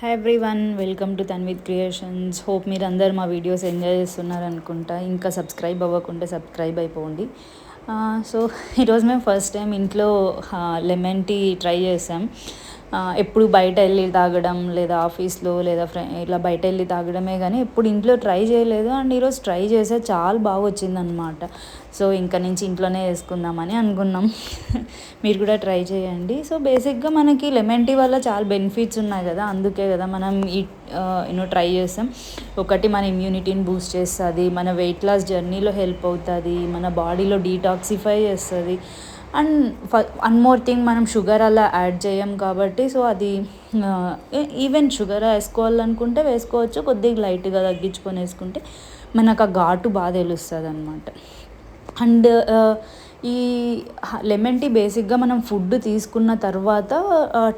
Hi everyone welcome to Tanvith creations hope మీరు అందరు మా వీడియోస్ ఎంజాయ్ చేస్తున్నారు అనుకుంటా ఇంకా సబ్స్క్రైబ్ అవ్వకుంటే సబ్స్క్రైబ్ అయిపోండి. Uh, సో ఈరోజు మేము ఫస్ట్ టైం ఇంట్లో లెమన్ టీ ట్రై చేసాం. ఎప్పుడు బయట వెళ్ళి తాగడం లేదా ఆఫీస్లో లేదా ఫ్రె ఇట్లా బయట వెళ్ళి తాగడమే కానీ ఎప్పుడు ఇంట్లో ట్రై చేయలేదు. అండ్ ఈరోజు ట్రై చేసే చాలా బాగా వచ్చిందనమాట సో ఇంకా నుంచి ఇంట్లోనే వేసుకుందామని అనుకున్నాం. మీరు కూడా ట్రై చేయండి. సో బేసిక్గా మనకి లెమన్ టీ వల్ల చాలా బెనిఫిట్స్ ఉన్నాయి కదా. అందుకే కదా మనం ఈ యూనో ట్రై చేస్తాం ఒకటి మన ఇమ్యూనిటీని బూస్ట్ చేస్తుంది మన వెయిట్ లాస్ జర్నీలో హెల్ప్ అవుతుంది మన బాడీలో డీటాక్సిఫై చేస్తుంది. అండ్ వన్ మోర్ థింగ్ మనం షుగర్ అలా యాడ్ చేయం కాబట్టి సో అది ఈవెన్ షుగర్ వేసుకోవాలనుకుంటే వేసుకోవచ్చు కొద్దిగా లైట్గా తగ్గించుకొని వేసుకుంటే మనకు ఆ ఘాటు బాగా తెలుస్తుంది అనమాట అండ్ ఈ లెమన్ టీ బేసిక్గా మనం ఫుడ్ తీసుకున్న తర్వాత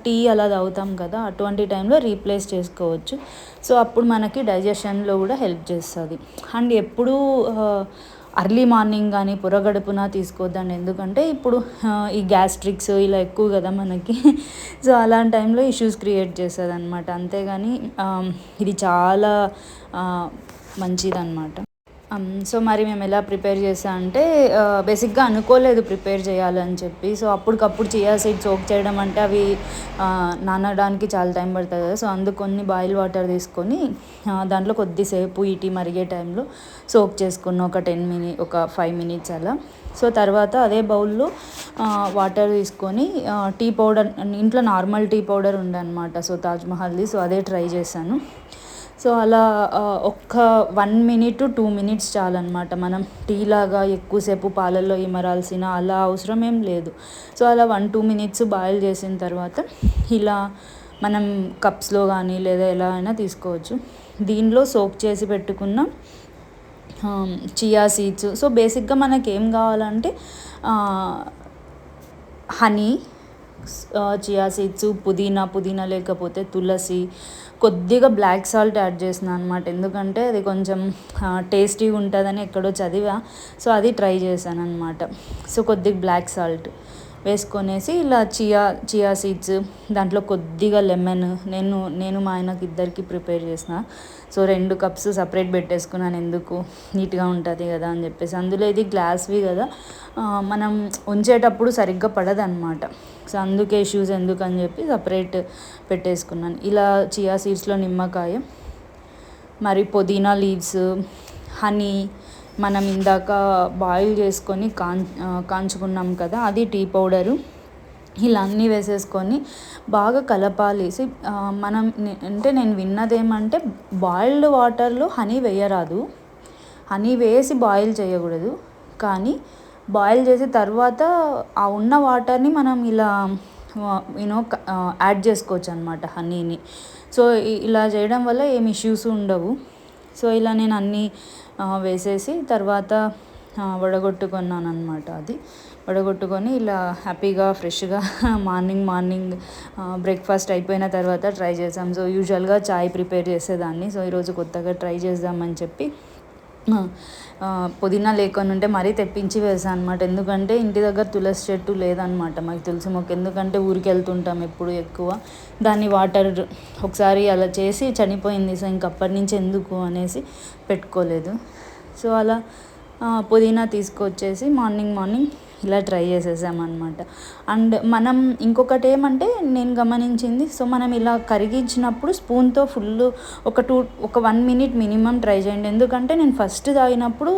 టీ అలా తాగుతాం కదా అటువంటి టైంలో రీప్లేస్ చేసుకోవచ్చు. సో అప్పుడు మనకి డైజెషన్లో కూడా హెల్ప్ చేస్తుంది. అండ్ ఎప్పుడూ అర్లీ మార్నింగ్ కానీ పురగడుపున తీసుకోవద్దండి. ఎందుకంటే ఇప్పుడు ఈ గ్యాస్ట్రిక్స్ ఇలా ఎక్కువ కదా మనకి. సో అలాంటి టైంలో ఇష్యూస్ క్రియేట్ చేస్తుంది అనమాట అంతేగాని ఇది చాలా మంచిదన్నమాట. Um, సో మరి మేము ఎలా ప్రిపేర్ చేసా అంటే uh, బేసిక్గా అనుకోలేదు ప్రిపేర్ చేయాలని చెప్పి. సో అప్పటికప్పుడు చియా సీడ్స్ సోక్ చేయడం అంటే అవి uh, నానడానికి చాలా టైం పడుతుంది కదా. సో అందుకు కొన్ని బాయిల్ వాటర్ తీసుకొని uh, దాంట్లో కొద్దిసేపు ఈ మరిగే టైంలో సోక్ చేసుకున్న ఒక టెన్ మినిట్ ఒక ఫైవ్ మినిట్స్ అలా. సో తర్వాత అదే బౌల్లో వాటర్ తీసుకొని టీ పౌడర్ ఇంట్లో నార్మల్ టీ పౌడర్ ఉండనమాట సో తాజ్మహల్ది సో అదే ట్రై చేశాను. సో అలా ఒక్క వన్ మినిట్ టూ మినిట్స్ చాలన్నమాట. మనం టీ లాగా ఎక్కువసేపు పాలల్లో ఇమరాల్సిన అలా అవసరం ఏం లేదు. సో అలా వన్ టూ మినిట్స్ బాయిల్ చేసిన తర్వాత ఇలా మనం కప్స్లో కానీ లేదా ఎలా అయినా తీసుకోవచ్చు. దీనిలో సోక్ చేసి పెట్టుకున్న చియా సీడ్స్. సో బేసిక్గా మనకి ఏం కావాలంటే హనీ చియా సీడ్స్ పుదీనా పుదీనా లేకపోతే తులసి కొద్దిగా బ్లాక్ సాల్ట్ యాడ్ చేసిన అనమాట ఎందుకంటే అది కొంచెం టేస్టీగా ఉంటుందని ఎక్కడో చదివా. సో అది ట్రై చేశాను అనమాట సో కొద్దిగా బ్లాక్ సాల్ట్ వేసుకొనేసి ఇలా చియా చియా సీడ్స్ దాంట్లో కొద్దిగా లెమన్ నేను నేను మా ఆయనకి ఇద్దరికి ప్రిపేర్ చేసిన. సో రెండు కప్స్ సపరేట్ పెట్టేసుకున్నాను ఎందుకు? నీట్గా ఉంటుంది కదా అని చెప్పేసి. అందులో ఇది గ్లాస్వి కదా. మనం ఉంచేటప్పుడు సరిగ్గా పడదనమాట సో అందుకే ఇష్యూస్ ఎందుకు అని చెప్పి సపరేట్ పెట్టేసుకున్నాను. ఇలా చియా సీడ్స్లో నిమ్మకాయ మరి పుదీనా లీవ్స్ హనీ మనం ఇందాక బాయిల్ చేసుకొని కాన్ కాంచుకున్నాం కదా అది టీ పౌడరు. ఇలా అన్నీ వేసేసుకొని బాగా కలపాలి. మనం అంటే నేను విన్నది ఏమంటే బాయిల్డ్ వాటర్లో హనీ వేయరాదు. హనీ వేసి బాయిల్ చేయకూడదు. కానీ బాయిల్ చేసిన తర్వాత ఆ ఉన్న వాటర్ని మనం ఇలా యూనో యాడ్ చేసుకోవచ్చు అనమాట హనీని సో ఇలా చేయడం వల్ల ఏం ఇష్యూస్ ఉండవు. సో ఇలా నేను అన్నీ వేసేసి తర్వాత వడగొట్టుకున్నాను అనమాట అది. వడగొట్టుకొని ఇలా హ్యాపీగా ఫ్రెష్గా మార్నింగ్ మార్నింగ్ బ్రేక్ఫాస్ట్ అయిపోయిన తర్వాత ట్రై చేసాం సో యూజువల్గా చాయ్ ప్రిపేర్ చేసేదాన్ని. సో ఈరోజు కొత్తగా ట్రై చేద్దామని చెప్పి పుదీనా లేకుండా ఉంటే మరీ తెప్పించి వేసాను అనమాట ఎందుకంటే ఇంటి దగ్గర తులసి చెట్టు లేదనమాట మాకు తులసి మొక్క. ఎందుకంటే ఊరికి వెళ్తుంటాం ఎప్పుడు ఎక్కువ. దాన్ని వాటర్ ఒకసారి అలా చేసి చనిపోయింది. సో ఇంకప్పటి నుంచి ఎందుకు అనేసి పెట్టుకోలేదు. సో అలా పుదీనా తీసుకొచ్చేసి మార్నింగ్ మార్నింగ్ ఇలా ట్రై చేసేసామన్నమాట. అండ్ మనం ఇంకొకటి ఏమంటే నేను గమనించింది సో మనం ఇలా కరిగించినప్పుడు స్పూన్తో ఫుల్ ఒక టూ ఒక వన్ మినిట్ మినిమం ట్రై చేయండి. ఎందుకంటే నేను ఫస్ట్ తాగినప్పుడు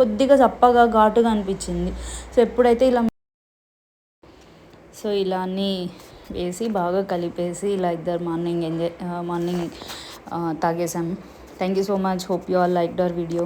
కొద్దిగా చప్పగా ఘాటుగా అనిపించింది. సో ఎప్పుడైతే ఇలా సో ఇలా అన్నీ వేసి బాగా కలిపేసి ఇలా ఇద్దరు morning enjoy morning తాగేసాం. Thank you so much hope you all like our video